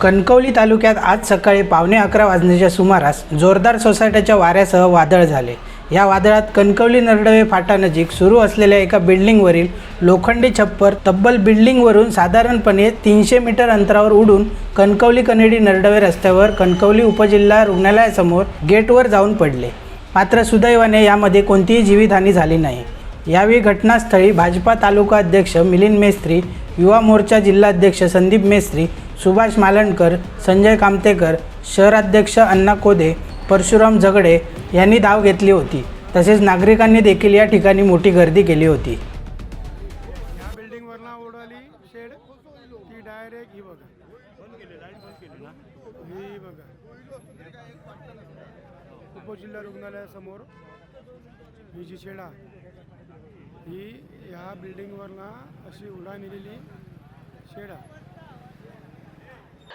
कणकवली तालुक्यात आज सकाळी पावणे अकरा वाजण्याच्या सुमारास जोरदार सोसायट्याच्या वाऱ्यासह वादळ झाले. या वादळात कणकवली नरडवे फाटानजीक सुरू असलेल्या एका बिल्डिंगवरील लोखंडी छप्पर तब्बल बिल्डिंगवरून साधारणपणे तीनशे मीटर अंतरावर उडून कणकवली कनेडी नरडवे रस्त्यावर कणकवली उपजिल्हा रुग्णालयासमोर गेटवर जाऊन पडले. मात्र सुदैवाने यामध्ये कोणतीही जीवितहानी झाली नाही. यावेळी घटनास्थळी भाजपा तालुका अध्यक्ष मिलिंद मेस्त्री युवा मोर्चा जिल्हाध्यक्ष संदीप मेस्त्री सुभाष मालणकर संजय कामतेकर शहराध्यक्ष अण्णा कोदे परशुराम झगडे यांनी धाव घेतली होती. तसेच नागरिकांनी देखील या ठिकाणी मोठी गर्दी केली होती. या बिल्डिंग शेड. ती डायरेक्ट ही बघा. ही बघा. उपजिल्हा रुग्णालयासमोर ही जी शेडा ही ह्या बिल्डिंगवरनं अशी उडा नेलेली शेडा